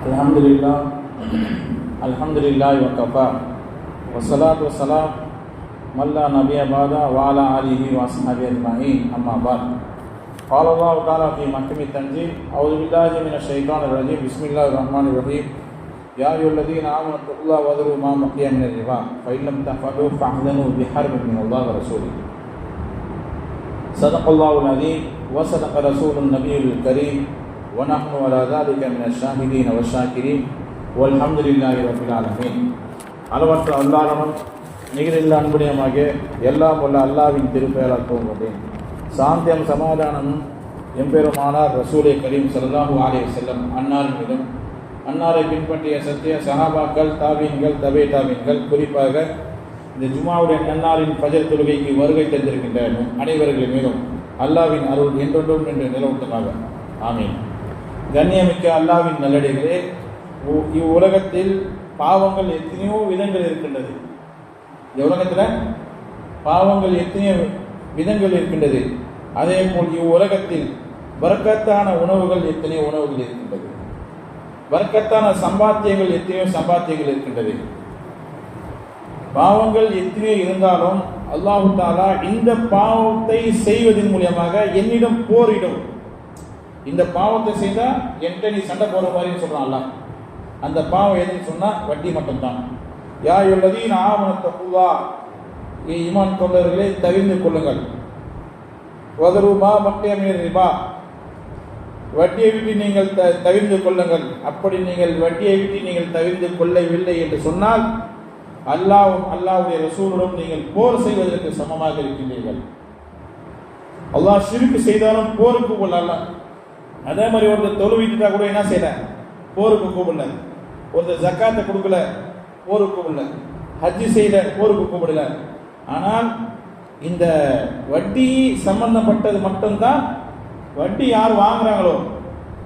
الحمد لله الحمد لله وكفى. والصلاة والسلام من لا نبي بعد وعلى آله وأصحابه أجمعين أما بعد. قال الله تعالى في محكم التنزيل أعوذ بالله من الشيطان الرجيم بسم الله الرحمن الرحيم. يا أيها الذين آمنوا اتقوا الله وذروا ما بقي من الربا فإن لم تفعلوا فاحذنوا بحرب من الله ورسوله. صدق الله العظيم وصدق رسول النبي الكريم. ونحن على ذلك من الشاهدين والشاكرين والحمد لله رب العالمين அளவற்ற அல்லாதவன் நிகரில்ல அன்புடையமாக எல்லாம் உள்ள அல்லாவின் திருப்பெயரால் தோன்றுகிறேன் சாந்தியம் சமாதானமும் எம்பெருமானார் ரசூலை கரீம் ஸல்லல்லாஹு அலைஹி செல்லம் அன்னார் மீதும் அன்னாரை பின்பற்றிய சத்திய சஹாபாக்கள் தாபீன்கள் தபே தாபீன்கள் குறிப்பாக இந்த ஜுமாவுடைய நன்னாரின் பஜர் தொழுகைக்கு வருகை தந்திருக்கின்ற அனைவர்கள் மீதும் அல்லாவின் அருள் என்றொன்றும் என்று நிலவட்டமாக ஆமீன் கண்ணியமிக்க அல்லாவின் நல்லடிகளே இவ்வுலகத்தில் பாவங்கள் எத்தனையோ விதங்கள் இருக்கின்றது. இந்த உலகத்தில் பாவங்கள் எத்தனையோ விதங்கள் இருக்கின்றது. அதே போல் இவ்வுலகத்தில் வர்க்கத்தான உணவுகள் எத்தனையோ உணவுகள் இருக்கின்றது. வர்க்கத்தான சம்பாத்தியங்கள் எத்தனையோ சம்பாத்தியங்கள் இருக்கின்றது. பாவங்கள் எத்தனையோ இருந்தாலும் அல்லாஹு தாலா இந்த பாவத்தை செய்வதன் மூலியமாக என்னிடம் போரிடும். இந்த பாவத்தை செய்தால் என்கிட்ட நீ சண்டை போகிற மாதிரி சொல்றான் அந்த பாவம் எதுன்னு சொன்னால் வட்டி மட்டும்தான். யா உள்ளதீன் ஆவணத்தை பூவா ஈமான் கொண்டவர்களை தவிர்ந்து கொள்ளுங்கள். வதருமா மட்டே ரிபா. வட்டியை விட்டு நீங்கள் த தவிர்ந்து கொள்ளுங்கள். அப்படி நீங்கள் வட்டியை விட்டு நீங்கள் தவிர்ந்து கொள்ளவில்லை என்று சொன்னால் அல்லாவும் அல்லாவுடைய ரசூலுடன் நீங்கள் போர் செய்வதற்கு சமமாக இருக்கின்றீர்கள். அல்லாஹ் சிரிப்பு செய்தாலும் போருக்கு கொள்ளலாம் அதே மாதிரி ஒருத்தர் தொழுவிட்டுட்டா கூட என்ன செய்யல? போருக்கு கூப்பிடல. ஒருத்தர் ஜக்காத்தை கொடுக்கல போருக்கு கூப்பிடல. ஹஜ்ஜி செய்யல போருக்கு கூப்பிடல. ஆனால் இந்த வட்டி சம்பந்தப்பட்டது மட்டும்தான் வட்டி யார் வாங்குறாங்களோ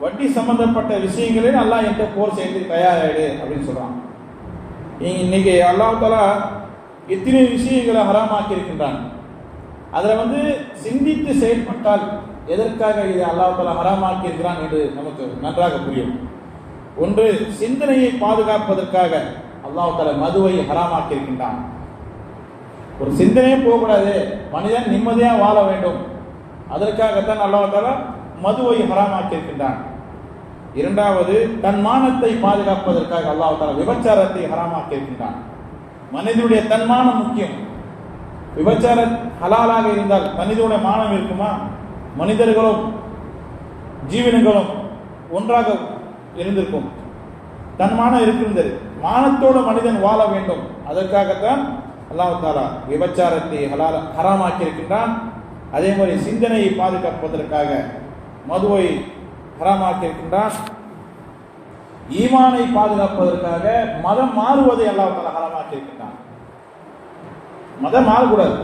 வட்டி சம்பந்தப்பட்ட விஷயங்களே நல்லா என்கிட்ட போர் செய்து தயாராயிடு அப்படின்னு சொல்கிறான் இன்னைக்கு அல்லாஹாலா எத்தனை விஷயங்களை ஹராமாக்கி இருக்கின்றான் அதில் வந்து சிந்தித்து செயல்பட்டால் எதற்காக இதை அல்லாஹால ஹராமாக்கி இருக்கிறான் என்று நமக்கு நன்றாக புரியும். ஒன்று சிந்தனையை பாதுகாப்பதற்காக அல்லாஹால மதுவை ஹராமாக்கி இருக்கின்றான் ஒரு சிந்தனையே போகக்கூடாது. மனிதன் நிம்மதியாக வாழ வேண்டும். அதற்காகத்தான் அல்லாஹ் மதுவை ஹராமாக்கி இருக்கின்றான் இரண்டாவது தன் மானத்தை பாதுகாப்பதற்காக அல்லாஹால விபச்சாரத்தை ஹராமாக்கி இருக்கின்றான் மனிதனுடைய தன்மானம் முக்கியம். விபச்சார ஹலாலாக இருந்தால் மனிதனுடைய மானம் இருக்குமா? மனிதர்களும் ஜீவனங்களும் ஒன்றாக இருந்திருக்கும். தன்மானம் இருக்கின்றது. மானத்தோடு மனிதன் வாழ வேண்டும். அதற்காகத்தான் அல்லாஹு தாலா விபச்சாரத்தை ஹலால ஹராமாக்கி இருக்கின்றான் அதே மாதிரி சிந்தனையை பாதுகாப்பதற்காக மதுவை ஹராமாக்கி இருக்கின்றான் ஈமானை பாதுகாப்பதற்காக மதம் மாறுவதை அல்லாஹ் தாலா ஹராமாக்கி இருக்கின்றான் மதம் மாறக்கூடாது.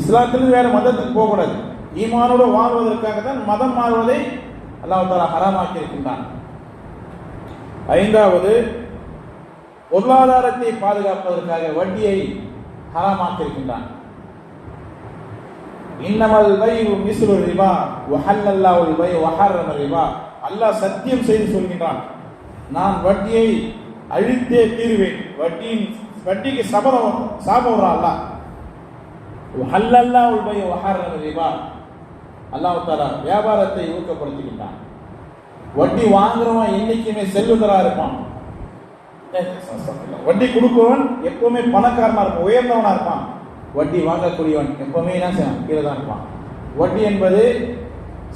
இஸ்லாத்திலிருந்து வேற மதத்துக்கு போகக்கூடாது. ஈமானோடு வாழ்வதற்காக தான் மதம் மாறுவதை அல்லாஹ் தாலா ஹராமாக்கி இருக்கின்றான் ஐந்தாவது பொருளாதாரத்தை பாதுகாப்பதற்காக வட்டியை ஹராமாக்கி இருக்கின்றான் இன்னமல் பை மிஸ்ரு ரிபா வஹல்லல்லாஹுல் பை வஹர்ரம ரிபா. அல்லாஹ் சத்தியம் செய்து சொல்கின்றான் நான் வட்டியை அழித்தே தீருவேன். வட்டியின் வட்டிக்கு சபதம் சாபம் வர்றான் அல்லாஹ்? வஹல்லல்லாஹுல் பை வஹர்ரம ரிபா. அல்லாஹ் வியாபாரத்தை ஊக்கப்படுத்துகின்றான். வட்டி வாங்குறவன் என்னைக்குமே செல்வதரா இருப்பான். வட்டி கொடுக்கிறவன் எப்பவுமே பணக்காரனா இருப்பான் உயர்ந்தவனா இருப்பான். வட்டி வாங்கக்கூடியவன் எப்பவுமே என்ன செய்வான்? கீழே தான் இருப்பான். வட்டி என்பது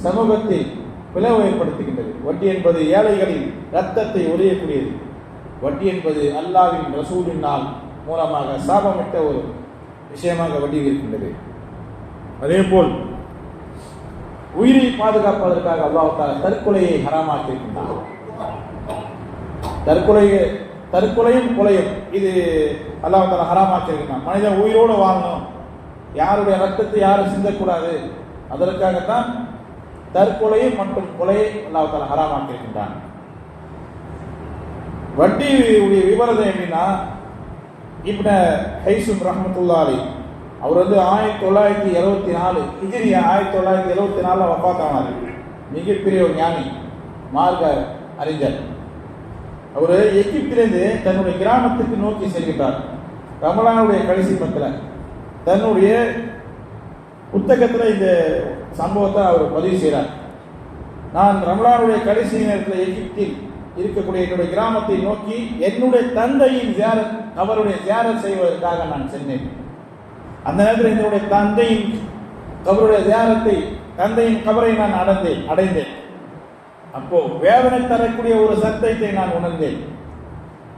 சமூகத்தில் பிளவு ஏற்படுத்துகின்றது. வட்டி என்பது ஏழைகளின் ரத்தத்தை ஒழியக்கூடியது. வட்டி என்பது அல்லாவின் ரசூலினால் மூலமாக சாபமிட்ட ஒரு விஷயமாக வட்டி இருக்கின்றது அதே போல் உயிரை பாதுகாப்பதற்காக அல்லாஹால தற்கொலையை ஹராமாக்கி இருக்கின்றான் தற்கொலை தற்கொலையும் கொலையும் இது அல்லாஹால தஆலா ஹராமாக்கி மனிதன் உயிரோடு வாழணும். யாருடைய ரத்தத்தை யாரும் சிந்தக்கூடாது. அதற்காகத்தான் தற்கொலையும் மற்றும் கொலையை அல்லாஹால தஆலா ஹராமாக்கி இருக்கின்றான் உடைய விவரம் எப்படின்னா இப்ன ஹைசும் ரஹமத்துல்லா அலி அவர் வந்து ஆயிரத்தி தொள்ளாயிரத்தி எழுபத்தி நாலு ஹிஜ்ரி ஆயிரத்தி தொள்ளாயிரத்தி எழுபத்தி நாலில் வப்பாத்தானார் மிகப்பெரிய ஒரு ஞானி மார்க்க அறிஞர். அவர் எகிப்திலிருந்து தன்னுடைய கிராமத்துக்கு நோக்கி செல்கிறார் ரமலானுடைய கடைசி பத்தில் தன்னுடைய புத்தகத்தில் இந்த சம்பவத்தை அவர் பதிவு செய்கிறார் நான் ரமலானுடைய கடைசி நேரத்தில் எகிப்தில் இருக்கக்கூடிய என்னுடைய கிராமத்தை நோக்கி என்னுடைய தந்தையின் ஜியாரத் அவருடைய ஜியாரத் செய்வதற்காக நான் சென்றேன். அந்த நேரத்தில் என்னுடைய தந்தையின் கபருடைய தியானத்தை தந்தையின் கபரை நான் அடைந்தேன் அடைந்தேன். அப்போ வேதனை தரக்கூடிய ஒரு சத்தத்தை நான் உணர்ந்தேன்.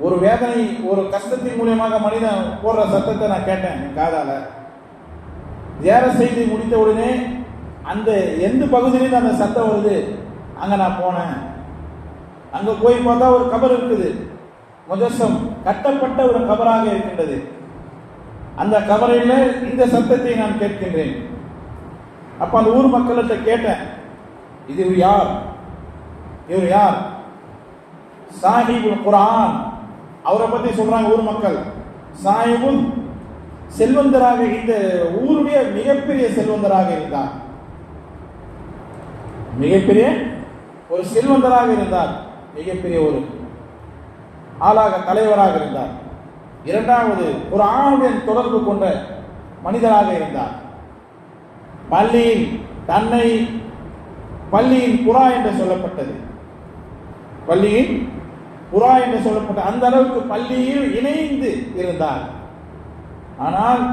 ஒரு வேதனை ஒரு கஷ்டத்தின் மூலியமாக மனிதன் போடுற சத்தத்தை நான் கேட்டேன் என் காதால. தியார செய்தி முடித்த உடனே அந்த எந்த பகுதியிலும் அந்த சத்தம் வருது? அங்க நான் போனேன். அங்க போய் பார்த்தா ஒரு கபர் இருக்குது. முஜஸ்ஸம் கட்டப்பட்ட ஒரு கபராக இருக்கின்றது. அந்த கவலையில் இந்த சத்தத்தை நான் கேட்கின்றேன். அப்ப அந்த ஊர் மக்கள்கிட்ட கேட்டேன். இது யார்? இவர் யார்? சாஹிபுல் குரான் அவரை பத்தி சொல்றாங்க ஊர் மக்கள். சாஹிபுல் செல்வந்தராக இந்த ஊருடைய மிகப்பெரிய செல்வந்தராக இருந்தார். மிகப்பெரிய ஒரு செல்வந்தராக இருந்தார். மிகப்பெரிய ஒரு ஆளாக தலைவராக இருந்தார். இரண்டாவது ஒரு ஆணுடன் தொடர்பு கொண்ட மனிதராக இருந்தார். பள்ளியின் தன்னை பள்ளியின் புறா என்று சொல்லப்பட்டது. பள்ளியின் புறா என்று சொல்லப்பட்ட அந்த அளவுக்கு பள்ளியில் இணைந்து இருந்தார். ஆனால்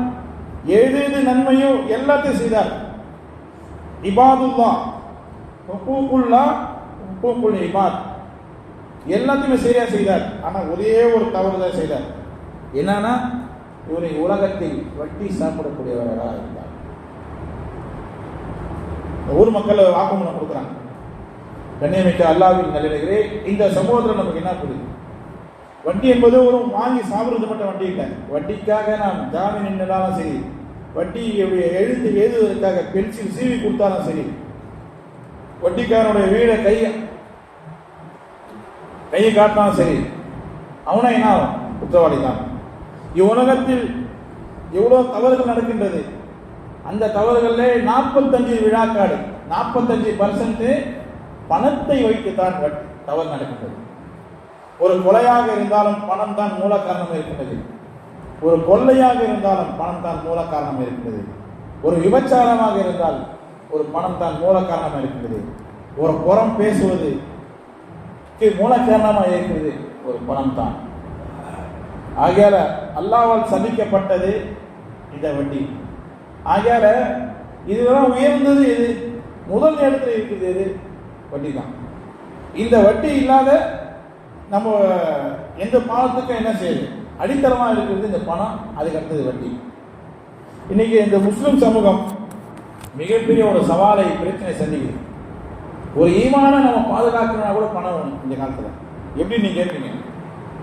எது எது நன்மையோ எல்லாத்தையும் செய்தார். இபாதுல்லா ஹுக்கூக்குல்லா ஹுக்கூக்குல் இபாத். எல்லாத்தையுமே சரியா செய்தார். ஆனால் ஒரே ஒரு தவறு தான் செய்தார். என்னன்னா இவரை உலகத்தில் வட்டி சாப்பிடக்கூடியவராக இருந்தார். ஊர் மக்கள் வாக்குமூலம் கொடுக்குறாங்க. கண்ணியமிக்க அல்லாவின் நல்லிடங்களே இந்த சமூகத்தில் நமக்கு என்ன புரியுது? வட்டி என்பது ஒரு வாங்கி சாப்பிடுறது மட்டும் வட்டி இல்லை. வட்டிக்காக நாம் ஜாமீன் நின்றாலும் சரி வட்டி எழுத்து எழுதுவதற்காக பென்சில் சீவி கொடுத்தாலும் சரி வட்டிக்காரனுடைய வீடை கையை கையை காட்டினாலும் சரி அவனை என்ன குற்றவாளி தான். இவ்வுலகத்தில் எவ்வளோ தவறுகள் நடக்கின்றது? அந்த தவறுகளில் நாற்பத்தஞ்சு விழாக்காடு நாற்பத்தஞ்சு பர்சன்ட் பணத்தை வைத்துத்தான் தவறு நடக்கின்றது. ஒரு கொலையாக இருந்தாலும் பணம் தான் மூல காரணம் இருக்கின்றது. ஒரு கொள்ளையாக இருந்தாலும் பணம் தான் மூல காரணம் இருக்கின்றது. ஒரு விபச்சாரமாக இருந்தால் ஒரு பணம் தான் மூல காரணம் இருக்கின்றது. ஒரு புறம் பேசுவது மூல காரணமாக இருக்கிறது ஒரு பணம் தான். ஆகையால அல்லாவால் சபிக்கப்பட்டது இந்த வட்டி. ஆகையால இதெல்லாம் உயர்ந்தது எது? முதல் இடத்துல இருக்குது எது? வட்டி தான் இந்த வட்டி இல்லாத நம்ம எந்த பாவத்துக்கும் என்ன செய்யுது அடித்தளமாக இருக்கிறது இந்த பணம் அதுக்கு அடுத்தது வட்டி. இன்னைக்கு இந்த முஸ்லிம் சமூகம் மிகப்பெரிய ஒரு சவாலை பிரச்சனை சந்திக்குது. ஒரு ஈமான நம்ம பாதுகாக்கணும்னா கூட பணம் வேணும் இந்த காலத்தில். எப்படி நீங்கள் கேட்பீங்க?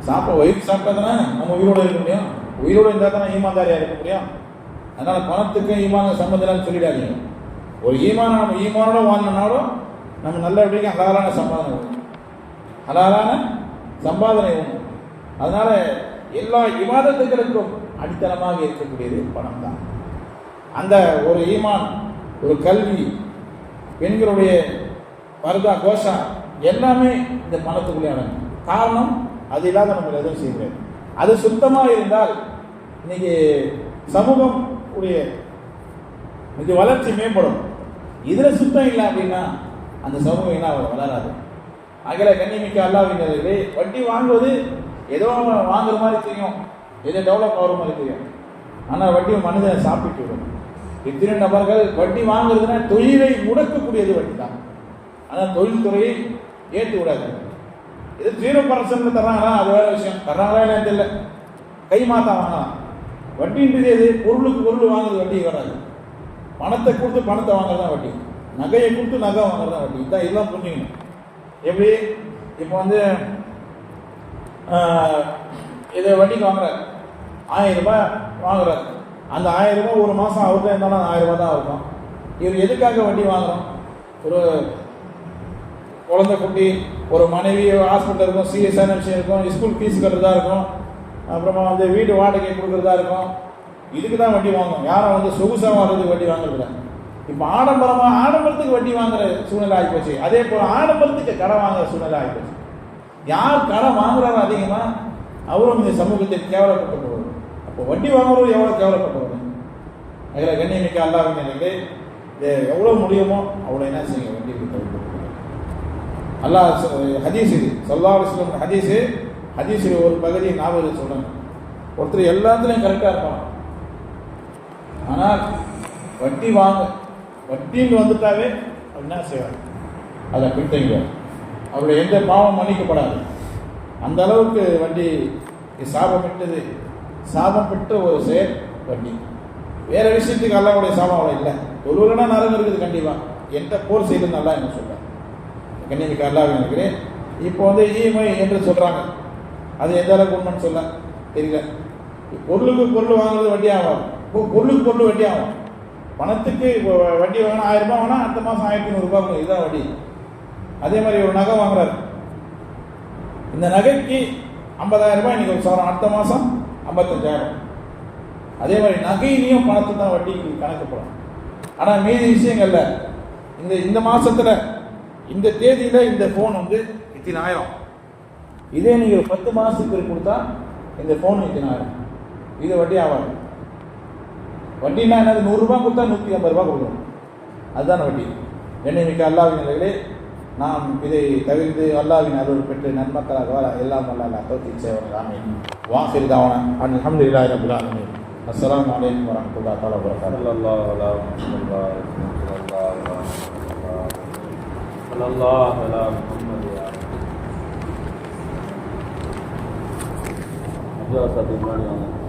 சாப்பிட வயிறு சாப்பிட்டா தானே நம்ம உயிரோட இருக்க முடியும். உயிரோட இருந்தால் தானே ஈமான்தாரியா இருக்க முடியும்? அதனால பணத்துக்கும் ஈமான சம்பந்தம் சொல்லிடாதீங்க. ஒரு ஈமான நம்ம ஈமானோட வாங்கினாலும் நம்ம நல்லபடியாக ஹலாலான சம்பாதனை உண்டு. ஹலாலான சம்பாதனை உண்டு. அதனால எல்லா விவாதத்துகளுக்கும் அடித்தளமாக இருக்கக்கூடியது பணம் தான் அந்த ஒரு ஈமான் ஒரு கல்வி பெண்களுடைய பர்தா கோஷா எல்லாமே இந்த பணத்துக்குள்ளே அடங்கும். காரணம் அது இல்லாத நம்ம எதுவும் செய்ய முடியாது. அது சுத்தமாக இருந்தால் இன்னைக்கு சமூகம் உடைய இன்னைக்கு வளர்ச்சி மேம்படும். இதில் சுத்தம் இல்லை அப்படின்னா அந்த சமூகம் என்ன ஆகும்? வளராது. அகில கண்ணிமிக்க அல்லாவினர்களே வட்டி வாங்குவது ஏதோ வாங்குற மாதிரி தெரியும். ஏதோ டெவலப் ஆகிற மாதிரி தெரியும். ஆனால் வட்டி மனிதனை சாப்பிட்டு விடும். இத்தனை நபர்கள் வட்டி வாங்குறதுனா தொழிலை முடக்கக்கூடியது வட்டி தான் ஆனால் தொழில்துறையை ஏற்று விடாது இது ஜீரோ பர்சன்ட் தர்றாங்களா? அது வேற விஷயம். தர்றாங்களா இல்லைன்னு தெரியல. கை மாத்தா வாங்கலாம் வட்டின்றது எது? பொருளுக்கு பொருள் வாங்குறது வட்டி வராது. பணத்தை கொடுத்து பணத்தை வாங்குறது தான் வட்டி. நகையை கொடுத்து நகை வாங்குறது தான் வட்டி. இதான் இதெல்லாம் புரிஞ்சுக்கணும். எப்படி? இப்போ வந்து இதை வட்டிக்கு வாங்குறாரு. ஆயிரம் ரூபாய் வாங்குறாரு. அந்த ஆயிரம் ரூபாய் ஒரு மாதம் அவர்கிட்ட இருந்தாலும் ஆயிரம் ரூபாய் தான் இருக்கும் இவர் எதுக்காக வட்டி வாங்குறோம்? ஒரு குழந்தை குட்டி ஒரு மனைவி ஹாஸ்பிட்டல் இருக்கும் சீரியஸான விஷயம் இருக்கும் ஸ்கூல் ஃபீஸ் கட்டுறதா இருக்கும் அப்புறமா வந்து வீடு வாடகை கொடுக்குறதா இருக்கும். இதுக்கு தான் வட்டி வாங்குவோம். யாரும் வந்து சொகுசாக வாங்குறதுக்கு வட்டி வாங்குறதில்ல. இப்போ ஆடம்பரமாக ஆடம்பரத்துக்கு வட்டி வாங்குற சூழ்நிலை ஆகிப்போச்சு அதே போல் ஆடம்பரத்துக்கு கடை வாங்குற சூழ்நிலை ஆகிப்போச்சு யார் கடை வாங்குறாரோ அதிகமாக அவரும் இந்த சமூகத்தில் போவார் அப்போ வட்டி வாங்குறவர் எவ்வளோ கேவலப்பட்டவர் அதில் கண்ணியமிக்க அல்லாவின் நிலையிலே இது எவ்வளோ முடியுமோ அவ்வளோ என்ன செய்யுங்க? வண்டி தவிர்த்து அல்லாஹ் சொ- ஹதீஸ் இது. சல்லா அலிஸ்லம் ஹதீஸு ஹதீஸில் ஒரு பகுதியை ஞாபகம் சொல்கிறேன் ஒருத்தர் எல்லாத்துலேயும் கரெக்டாக இருப்பான். ஆனால் வட்டி வாங்க வட்டின்னு வந்துட்டாவே என்ன செய்வார் அதை பின்தங்க அவருடைய எந்த பாவம் மன்னிக்கப்படாது. அந்த அளவுக்கு வண்டி சாபமிட்டது சாபமிட்ட ஒரு செயல் வண்டி வேறு விஷயத்துக்கு அல்லாவுடைய சாபம் அவ்வளோ இல்லை. தொழுவலனா நரகம் இருக்குது கண்டிப்பாக என்கிட்ட போர் செய்து நல்லா என்ன சொல்கிறேன் கண்ணியமிக்க அல்லாஹ் இருக்கிறேன். இப்போ வந்து இஎம்ஐ என்று சொல்கிறாங்க அது எந்த அளவுக்கு உண்மைன்னு சொல்ல தெரியல. பொருளுக்கு பொருள் வாங்குறது வட்டி ஆகும். இப்போ பொருளுக்கு பொருள் வட்டி ஆகும். பணத்துக்கு இப்போ வட்டி வாங்கினா ஆயிரம் ரூபாய் வாங்கினா அடுத்த மாதம் ஆயிரத்தி நூறுரூபா இதுதான் வட்டி. அதே மாதிரி ஒரு நகை வாங்குறாரு. இந்த நகைக்கு ஐம்பதாயிரம் ரூபாய் இன்னைக்கு ஒரு சவரம். அடுத்த மாதம் ஐம்பத்தஞ்சாயிரம். அதே மாதிரி நகையிலையும் பணத்தை தான் வட்டி கணக்கப்படும் ஆனால் மீதி விஷயங்கள்ல இந்த இந்த மாதத்தில் இந்த தேதியில் இந்த ஃபோன் வந்து இத்தனை ஆயிரம் இதே நீங்கள் பத்து மாதத்துக்கு கொடுத்தா இந்த ஃபோன் இத்தனை ஆயிரம் இது வட்டி ஆகாது வட்டினா என்னது? நூறுரூபா கொடுத்தா நூற்றி ஐம்பது ரூபாய் கொடுக்கணும். அதுதான் வட்டி. என்னைக்கு அல்லாவின் நிலையிலே நாம் இதை தவிர்த்து அல்லாவின் அருள் பெற்று நன்மக்களாக வர எல்லாம் வல்ல தோத்தி சேவன் ஆமீன். வாசிர் தாவன. அஹமதுல்லாஹி ரப்பில் ஆலமீன். அஸ்ஸலாமு அலைக்கும் வரஹ்மத்துல்லாஹி தஆலா வபரகாத்துஹு صلى الله على محمد وعلى صلى